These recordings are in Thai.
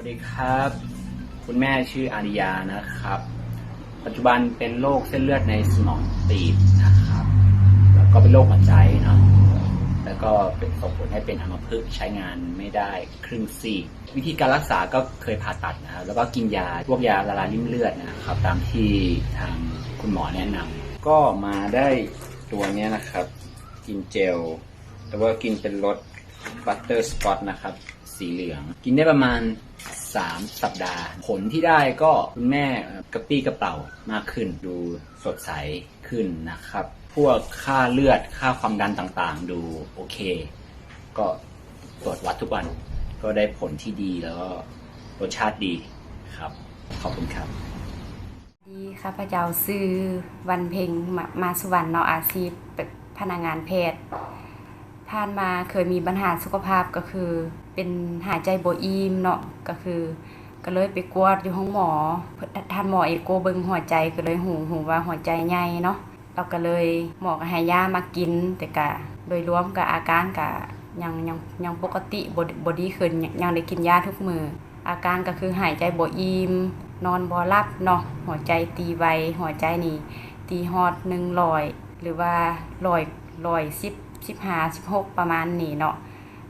วัสดีครับ คุณแม่ชื่ออาริยานะครับ ปัจจุบันเป็นโรคเส้นเลือดในสมองตีบนะครับ แล้วก็เป็นโรคหัวใจเนาะแล้วก็เป็นส่งผลให้เป็นอัมพฤกษ์ใช้งานไม่ได้ครึ่งซีกวิธีการรักษาก็เคยผ่าตัดนะครับ แล้วก็กินยาพวกยาละลายริ่มเลือดนะครับ ตามที่ทางคุณหมอแนะนำก็มาได้ตัวนี้นะครับ กินเจลแต่ว่ากินเป็นรสบัตเตอร์สกอตนะครับ สีเหลือง กินได้ประมาณ 3 สัปดาห์ ผลที่ได้ก็คุณแม่กระปี้กระเป๋ามากขึ้น ดูสดใสขึ้นนะครับ พวกค่าเลือดค่าความดันต่างๆ ดูโอเค ก็ตรวจวัดทุกวัน ก็ได้ผลที่ดีแล้วก็รสชาติดีครับ ขอบคุณครับ ดีข้าพระเจ้าซื้อวันเพ็งมามาสุวรรณเนาะอาชีพพนักงานแพทย์ ผ่านมาเคยมีปัญหาสุขภาพก็คือ เป็นหายใจบ่อิ่มเนาะก็คือ ก็เลยไปกวดอยู่ห้องหมอท่านหมอเอกโกเบิงหัวใจก็เลยหูหูว่าหัวใจใหญ่เนาะเราก็เลยหมอก็ให้ยามากิน แต่ก็โดยรวมก็อาการก็ยังยังยังปกติบ่บ่ดีขึ้นยังได้กินยาทุกมือ อาการก็คือหายใจบ่อิ่มนอนบ่หลับเนาะหัวใจตีไวหัวใจนี่ตีฮอด100หรือว่า 100 110 15 16ประมาณนี้เนาะ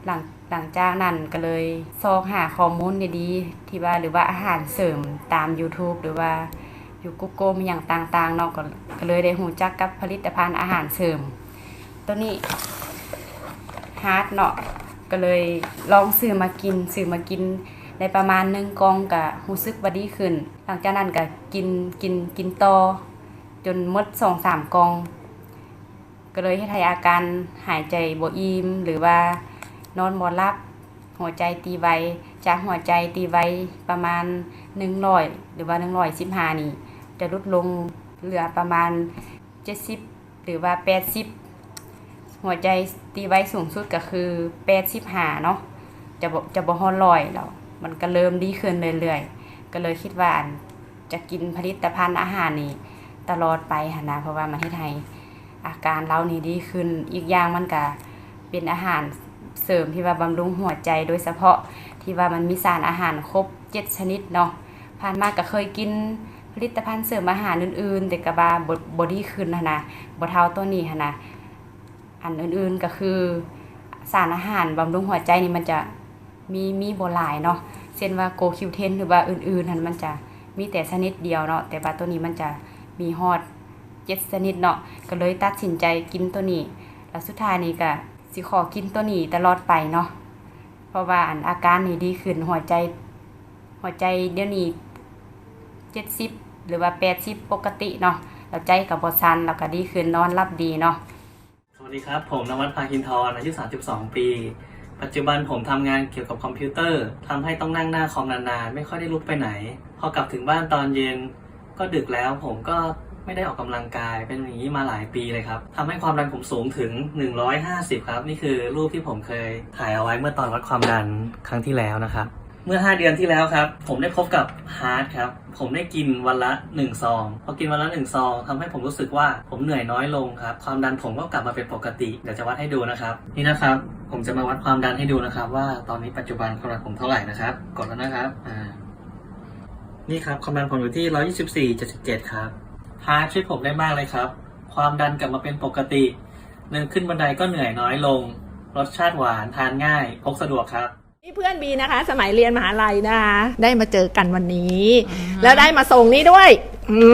หลังหลังจากนั้นก็เลยซอกหาข้อมูลดีๆที่ว่าหรือว่าอาหารเสริมตาม YouTube หรือว่าอยู่ Google มีอย่างต่างๆเนาะก็ก็เลยได้หูจักกับผลิตภัณฑ์อาหารเสริม ตัวนี้ฮาร์ดเนาะก็เลยลองซื้อมากินซื้อมากินในประมาณหนึ่งกองก็รู้สึกว่าดีขึ้น หลังจากนั้นก็กินกินกินต่อจนมดสองสามกอง ก็เลยให้ทายอาการหายใจบอิ่มหรือว่านอนบ่หลับ หัวใจตีไวจากหัวใจตีไวประมาณ100หรือว่า115นี่ จะลดลงเหลือประมาณ70หรือว่า80หัวใจตีไวสูงสุดก็คือ85เนาะจะจะบ่ฮอดร้อยแล้วมันก็เริ่มดีขึ้นเรื่อยๆ ก็เลยคิดว่าจะกินผลิตภัณฑ์อาหารนี่ตลอดไปหนะเพราะว่ามันเฮ็ดให้ อาการเรานี่ดีขึ้น อีกอย่างมันก็เป็นอาหารเสริมที่ว่าบำรุงหัวใจโดยเฉพาะที่ว่ามันมีสารอาหารครบ7ชนิดเนาะผ่านมาก็เคยกินผลิตภัณฑ์เสริมอาหารอื่นๆ แต่ก็บ่าบบดีขึ้นหันะบ่เท่าตัวนี้นะอันอื่นๆก็คือสารอาหารบำรุงหัวใจนี่มันจะมีมีบ่หลายเนาะเช่นว่าโกคิวเทนหรือว่าอื่นๆนั่นมันจะมีแต่ชนิดเดียวเนาะแต่ว่าตัวนี้มันจะมีฮอด เจ็ดชนิดเนาะก็เลยตัดสินใจกินตัวนี้ แล้วสุดท้ายนี่ก็สิขอกินตัวนี้ตลอดไปเนาะเพราะว่าอันอาการนี่ดีขึ้นหัวใจ หัวใจเดี๋ยวนี้เจ็ดสิบหรือว่าแปดสิบปกติเนาะแล้วใจกับบอซันแล้วก็ดีขึ้นนอนรับดีเนาะสวัสดีครับ ผมนวัดพาคินทรอายุ 32 ปี ปัจจุบันผมทำงานเกี่ยวกับคอมพิวเตอร์ทำให้ต้องนั่งหน้าคอมนานๆ ไม่ค่อยได้ลุกไปไหน พอกลับถึงบ้านตอนเย็นก็ดึกแล้วผมก็ ไม่ได้ออกกำลังกาย เป็นอย่างนี้มาหลายปีเลยครับทำให้ความดันผมสูงถึง 150 ครับ นี่คือรูปที่ผมเคยถ่ายเอาไว้เมื่อตอนวัดความดันครั้งที่แล้วนะครับ เมื่อ 5 เดือนที่แล้วครับ ผมได้พบกับฮาร์ดครับ ผมได้กินวันละ 1 ซอง พอกินวันละ 1 ซองทำให้ผมรู้สึกว่าผมเหนื่อยน้อยลงครับ ความดันผมก็กลับมาเป็นปกติ เดี๋ยวจะวัดให้ดูนะครับ นี่นะครับ ผมจะมาวัดความดันให้ดูนะครับ ว่าตอนนี้ปัจจุบันความดันผมเท่าไหร่นะครับ กดแล้วนะครับ อ่า นี่ครับความดันผมอยู่ที่ 124.77 ครับ ฮาร์ดช่วยผมได้มากเลยครับ ความดันกลับมาเป็นปกติ เดินขึ้นบันไดก็เหนื่อยน้อยลง รสชาติหวานทานง่าย พกสะดวกครับ นี่เพื่อนบีนะคะ สมัยเรียนมหาลัยนะคะ ได้มาเจอกันวันนี้ แล้วได้มาส่งนี้ด้วย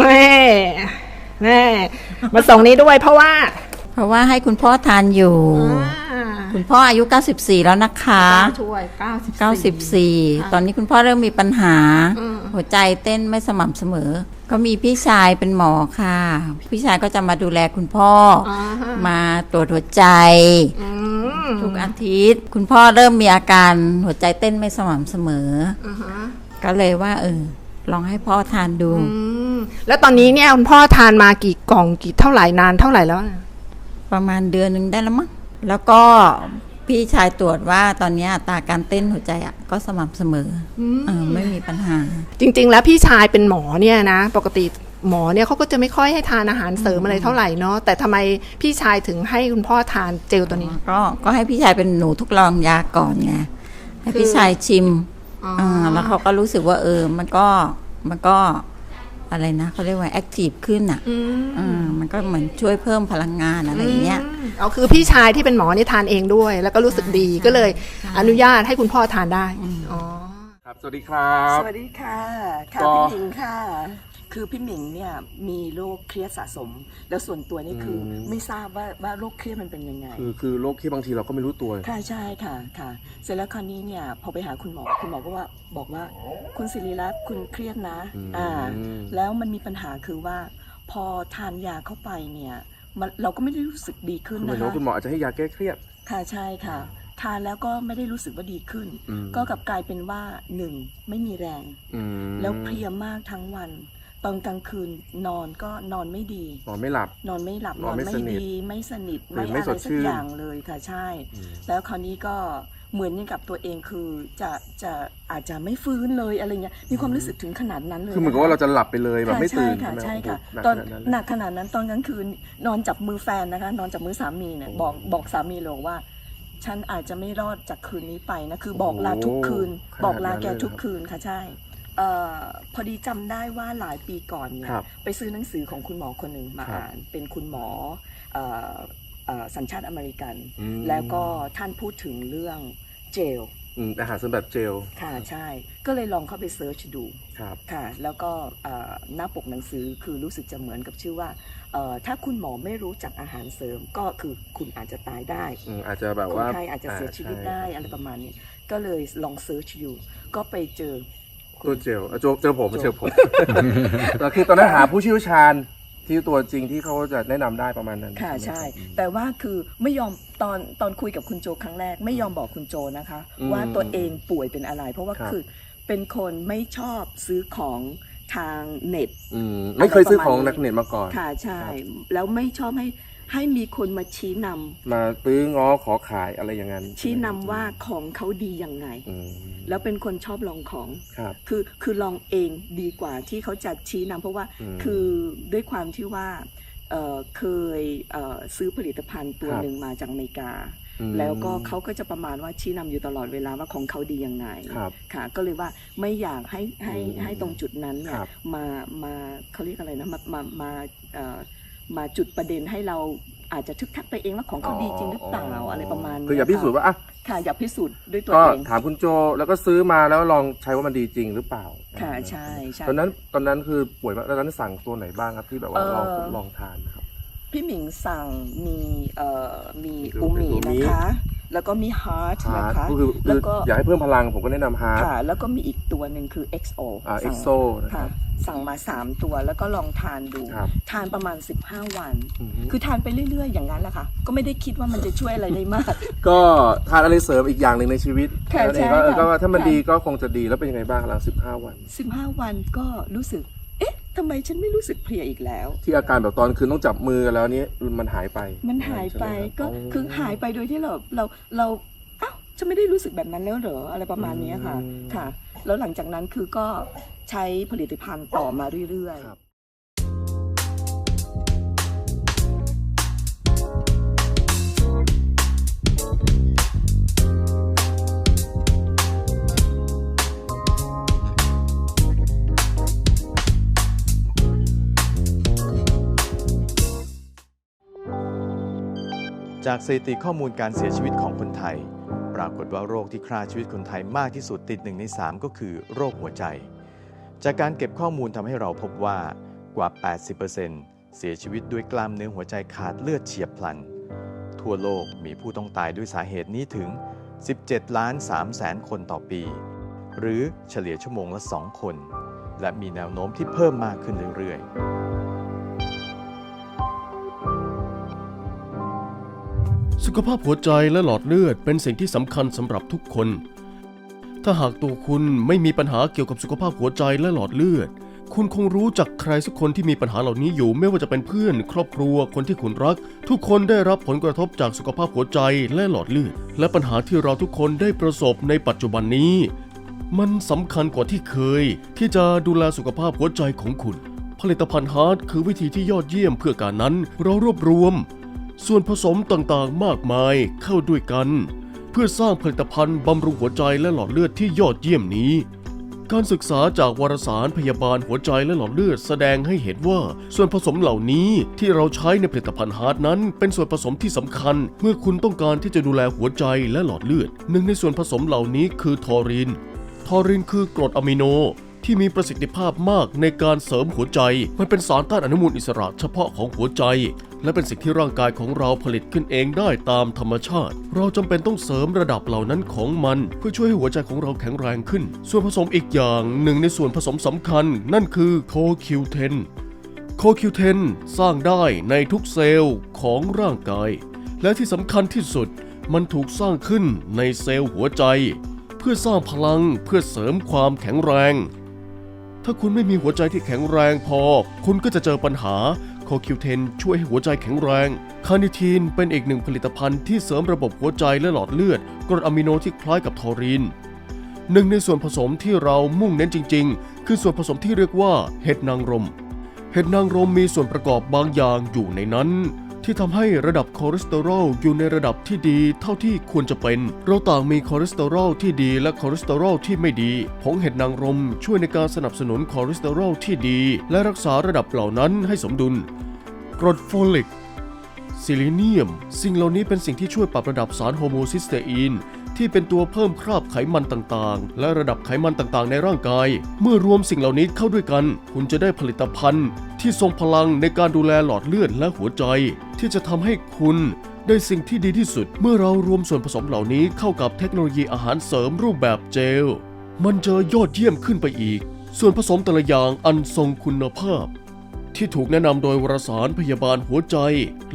แม่แม่มาส่งนี้ด้วยเพราะว่า เพราะว่าให้คุณพ่อทานอยู่อ่าคุณพ่ออายุ 94 แล้วนะคะช่วย94 94 ตอนนี้คุณพ่อเริ่มมีปัญหา อืม หัวใจเต้นไม่สม่ำเสมอ ก็มีพี่ชายเป็นหมอค่ะ พี่ชายก็จะมาดูแลคุณพ่อออ่าฮะมาตรวจหัวใจอืมทุกอาทิตย์ คุณพ่อเริ่มมีอาการหัวใจเต้นไม่สม่ำเสมออ่าฮะก็เลยว่าเออลองให้พ่อทานดูอืมแล้วตอนนี้เนี่ยคุณพ่อทานมากี่กล่องกี่เท่าไหร่นานเท่าไหร่แล้วนะประมาณเดือนหนึ่งได้แล้วมั้งแล้วก็ พี่ชายตรวจว่าตอนนี้อัตราการเต้นหัวใจอะก็สม่ำเสมออเออไม่มีปัญหา จริง ๆ แล้วพี่ชายเป็นหมอเนี่ยนะ ปกติหมอเนี่ยเขาก็จะไม่ค่อยให้ทานอาหารเสริมอะไรเท่าไหร่เนาะแต่ทำไมพี่ชายถึงให้คุณพ่อทานเจลตัวนี้ ก็ก็ให้พี่ชายเป็นหนูทดลองยาก่อนไงให้พี่ชายชิมอ๋ออ่าแล้วเขาก็รู้สึกว่าเออมันก็มันก็ อะไรนะเขาเรียกว่าแอคทีฟขึ้นอะอืมอ่ามันก็เหมือนช่วยเพิ่มพลังงานอะไรอย่างเงี้ยมเอาคือพี่ชายที่เป็นหมอนี่ทานเองด้วย แล้วก็รู้สึกดีก็เลยอนุญาตให้คุณพ่อทานได้อ๋อครับ สวัสดีครับ สวัสดีค่ะ ค่ะก็พี่หมิงค่ะ คือพี่หมิงเนี่ยมีโรคเครียดสะสม แล้วส่วนตัวนี่คืออม ไม่ทราบว่าว่าโรคเครียดมันเป็นยังไง คือคือโรคที่บางทีเราก็ไม่รู้ตัว ค่ะใช่ค่ะค่ะ เสร็จแล้วคราวนี้เนี่ยพอไปหาคุณหมอคุณหมอก็ว่าบอกว่าคุณศิริรัตน์คุณเครียดนะอืมอ่าแล้วมันมีปัญหาคือว่า พอทานยาเข้าไปเนี่ยมันเราก็ไม่ได้รู้สึกดีขึ้นคือหมายนะถึงคะว่าคุณหมออาจจะให้ยาแก้เครียดค่ะใช่ค่ะ ทานแล้วก็ไม่ได้รู้สึกว่าดีขึ้น อืมก็กลับกลายเป็นว่าหนึ่งไม่มีแรง อืมแล้วเพลียมากทั้งวัน ตอนกลางคืนนอนก็นอนไม่ดี นอนไม่หลับ นอนไม่หลับนนออนนไม่ไม่สนิทดีไม่สนิทหรือไม่ไม่อะไรสดสัชื่กนอย่างเลยค่ะใช่อืมแล้วคราวนี้ก็เหมือนกับตัวเองคือจะจะอาจจะไม่ฟื้นเลยอะไรเงี้ยมีความรู้สึกถึงขนาดนั้นเลยคือเหมือนกับว่าเราจะหลับไปเลยแบบไม่ตื่นค่ะไหมใช่ค่ะโอ้ตอนโหหหนันักกขนาดนั้นตอนกลางคืนนอนจับมือแฟนนะคะ นอนจับมือสามีเนี่ยโอ้บอกบอกสามีเลยว่าฉันอาจจะไม่รอดจากคืนนี้ไปนะคือบอกลาโอ้ทุกคืนขนาดบอกลาแกนั้นเลยทุกครับคืนค่ะใช่เอ่อพอดีจำได้ว่าหลายปีก่อนเนี่ยครับไปซื้อหนังสือของคุณหมอคนหนึ่งมาครับอ่าน เป็นคุณหมอเอ่อเอ่อสัญชาติอเมริกันอืมแล้วก็ท่านพูดถึงเรื่องเจลอืมอาหารเสริมแบบเจล ค่ะใช่ ก็เลยลองเข้าไปเซิร์ชดู ครับค่ะ แล้วก็เอ่อหน้าปกหนังสือคือรู้สึกจะเหมือนกับชื่อว่าเอ่อถ้าคุณหมอไม่รู้จักอาหารเสริมก็คือคุณอาจจะตายได้อืมอาจจะแบบคนว่าไข้อาจจะเสียชีวิตได้อะไรประมาณนี้ ก็เลยลองเซิร์ชอยู่ ก็ไปเจอ ตัวเจลอะเจอเจอผมเจอผมแต่คือตอนนั้นหาผู้เชี่ยวชาญที่ตัวจริงที่เขาจะแนะนำได้ประมาณนั้นค่ะไหมใช่รับแต่ว่าคือไม่ยอมตอนตอนคุยกับคุณโจครั้งแรก ไม่ยอมบอกคุณโจนะคะอืมว่าตัวเองป่วยเป็นอะไร เพราะว่าครับคือเป็นคนไม่ชอบซื้อของทางเน็ตอืมไม่เคยซื้อของนักเน็ตมาก่อนค่ะใช่ครับแล้วไม่ชอบให้ ให้มีคนมาชี้นำมาซื้อง้อขอขายอะไรอย่างนั้นชี้นำว่าของเขาดียังไง อืมแล้วเป็นคนชอบลองของ ครับ คือคือลองเองดีกว่าที่เขาจะชี้นำเพราะว่าอืมคือด้วยความที่ว่าเอ่อเคยเอ่อซื้อผลิตภัณฑ์ตัวครับ หนึ่งมาจากอเมริกา อืมแล้วก็เขาก็จะประมาณว่าชี้นำอยู่ตลอดเวลาว่าของเขาดียังไงครับ ค่ะ ก็เลยว่าไม่อยากให้ให้อืมให้ตรงจุดนั้นเนี่คยรับมามาเขาเรียกอะไรนะมามามาเอ่อ มาจุดประเด็นให้เราอาจจะทึกทักไปเองว่าของเขาดีจริงหรือเปล่าอะไรประมาณนี้คืออยากพิสูจน์ว่าอะค่ะอยากพิสูจน์ด้วยตัวก็เองถามคุณโจแล้วก็ซื้อมาแล้วลองใช้ว่ามันดีจริงหรือเปล่า ค่ะใช่ใช่ตอนนั้นตอนนั้นคือป่วยมากตอนนั้นสั่งตัวไหนบ้างครับที่แบบว่าเอ่อลองทดลองทานนะครับ พี่หมิงสั่งมีเอ่อมีคืออูมิอูมินะคะ แล้วก็มีฮาร์ทฮานะร์ดคะก็คือแล้คือวก็ อยากให้เพิ่มพลังผมก็แนะนำฮาร์ด ค่ะ แล้วก็มีอีกตัวหนึ่งคือ XO อ่า สั่ง EXO นะคค่ะรับสั่งมา 3 ตัวแล้วก็ลองทานดู ครับทานประมาณ 15 วัน อือฮึคือทานไปเรื่อย ๆ อย่างนั้นแหละค่ะ ก็ไม่ได้คิดว่ามันจะช่วยอะไรได้มาก ก็ทานอะไรเสริมอีกอย่างหนึ่งในชีวิตค่ะแล้วเองใช่ก็เออค่ะก็ว่าถ้ามันค่ะ ดีก็คงจะดีแล้วเป็นยังไงบ้างหลัง15 วัน 15 วันก็รู้สึกเอ๊ะ ทำไมฉันไม่รู้สึกเพลียอีกแล้ว ที่อาการแบบตอนคืนต้องจับมือแล้วนี้มันหายไปมันหายไปใช่หมรับก็คือหายไปโดยที่เราเราเราเอ้าฉันไม่ได้รู้สึกแบบนั้นแล้วเหรออะไรประมาณเนี้ยค่ะอืมค่ะ แล้วหลังจากนั้นคือก็ใช้ผลิตภัณฑ์ต่อมาเรื่อยค จากสถิติข้อมูลการเสียชีวิตของคนไทย ปรากฏว่าโรคที่ฆ่าชีวิตคนไทยมากที่สุดติดหนึ่งใน3 ก็คือโรคหัวใจ จากการเก็บข้อมูลทำให้เราพบว่ากว่า 80%เสียชีวิตด้วยกล้ามเนื้อหัวใจขาดเลือดเฉียบพลัน ทั่วโลกมีผู้ต้องตายด้วยสาเหตุนี้ถึง 17 ล้าน3แสนคนต่อปี หรือเฉลี่ยชั่วโมงละ 2 คน และมีแนวโน้มที่เพิ่มมากขึ้นเรื่อยๆ ขภาพหัวใจและหลอดเลือดเป็นสิ่งที่สำคัญสำหรับทุกคน ถ้าหากตัวคุณไม่มีปัญหาเกี่ยวกับสุขภาพหัวใจและหลอดเลือด คุณคงรู้จักใครสักคนที่มีปัญหาเหล่านี้อยู่ ไม่ว่าจะเป็นเพื่อน ครอบครัว คนที่คุณรัก ทุกคนได้รับผลกระทบจากสุขภาพหัวใจและหลอดเลือด และปัญหาที่เราทุกคนได้ประสบในปัจจุบันนี้ มันสำคัญกว่าที่เคย ที่จะดูแลสุขภาพหัวใจของคุณ ผลิตภัณฑ์ฮาร์ดคือวิธีที่ยอดเยี่ยมเพื่อการนั้น เรารวบรวม ส่วนผสมต่างๆมากมายเข้าด้วยกัน เพื่อสร้างผลิตภัณฑ์บำรุงหัวใจและหลอดเลือดที่ยอดเยี่ยมนี้ การศึกษาจากวารสารพยาบาลหัวใจและหลอดเลือดแสดงให้เห็นว่า ส่วนผสมเหล่านี้ที่เราใช้ในผลิตภัณฑ์ฮาร์ดนั้น เป็นส่วนผสมที่สำคัญ เมื่อคุณต้องการที่จะดูแลหัวใจและหลอดเลือด หนึ่งในส่วนผสมเหล่านี้คือทอรินทอรินคือกรดอะมิโน ที่มีประสิทธิภาพมากในการเสริมหัวใจ มันเป็นสารต้านอนุมูลอิสระเฉพาะของหัวใจ และเป็นสิ่งที่ร่างกายของเราผลิตขึ้นเองได้ตามธรรมชาติ เราจำเป็นต้องเสริมระดับเหล่านั้นของมัน เพื่อช่วยให้หัวใจของเราแข็งแรงขึ้น ส่วนผสมอีกอย่างหนึ่งในส่วนผสมสำคัญ นั่นคือโคคิวเทนโคคิวเทนสร้างได้ในทุกเซลล์ของร่างกาย และที่สำคัญที่สุดมันถูกสร้างขึ้นในเซลล์หัวใจ เพื่อสร้างพลังเพื่อเสริมความแข็งแรง ถ้าคุณไม่มีหัวใจที่แข็งแรงพอ คุณก็จะเจอปัญหาโคคิวเทนช่วยให้หัวใจแข็งแรง คาร์นิทีนเป็นอีกหนึ่งผลิตภัณฑ์ที่เสริมระบบหัวใจและหลอดเลือดกรดอะมิโนที่คล้ายกับทอรินหนึ่งในส่วนผสมที่เรามุ่งเน้นจริง ๆ คือส่วนผสมที่เรียกว่าเห็ดนางรม เห็ดนางรมมีส่วนประกอบบางอย่างอยู่ในนั้น ที่ทำให้ระดับคอเลสเตอรอลอยู่ในระดับที่ดีเท่าที่ควรจะเป็น เราต่างมีคอเลสเตอรอลที่ดีและคอเลสเตอรอลที่ไม่ดี ผงเห็ดนางรมช่วยในการสนับสนุนคอเลสเตอรอลที่ดี และรักษาระดับเหล่านั้นให้สมดุล กรดโฟลิกซิลิเนียม สิ่งเหล่านี้เป็นสิ่งที่ช่วยปรับระดับสารโฮโมซิสเตอีน ที่เป็นตัวเพิ่มคราบไขมันต่างๆ และระดับไขมันต่างๆ ในร่างกาย เมื่อรวมสิ่งเหล่านี้เข้าด้วยกัน คุณจะได้ผลิตภัณฑ์ ที่ทรงพลังในการดูแลหลอดเลือดและหัวใจ ที่จะทำให้คุณได้สิ่งที่ดีที่สุด เมื่อเรารวมส่วนผสมเหล่านี้เข้ากับเทคโนโลยีอาหารเสริมรูปแบบเจล มันจะยอดเยี่ยมขึ้นไปอีก ส่วนผสมแต่ละอย่างอันทรงคุณภาพ ที่ถูกแนะนำโดยวารสารพยาบาลหัวใจ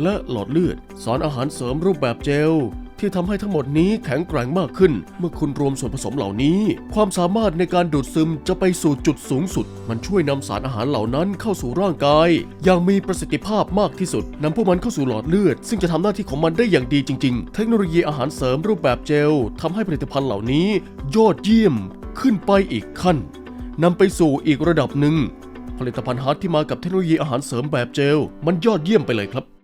และหลอดเลือด สารอาหารเสริมรูปแบบเจล ที่ทำให้ทั้งหมดนี้แข็งแกร่งมากขึ้น เมื่อคุณรวมส่วนผสมเหล่านี้ ความสามารถในการดูดซึมจะไปสู่จุดสูงสุด มันช่วยนำสารอาหารเหล่านั้นเข้าสู่ร่างกาย อย่างมีประสิทธิภาพมากที่สุดนำพวกมันเข้าสู่หลอดเลือด ซึ่งจะทำหน้าที่ของมันได้อย่างดีจริง ๆ เทคโนโลยีอาหารเสริมรูปแบบเจลทำให้ผลิตภัณฑ์เหล่านี้ ยอดเยี่ยมขึ้นไปอีกขั้นนำไปสู่อีกระดับหนึ่ง ผลิตภัณฑ์ฮาร์ดที่มากับเทคโนโลยีอาหารเสริมแบบเจล มันยอดเยี่ยมไปเลยครับ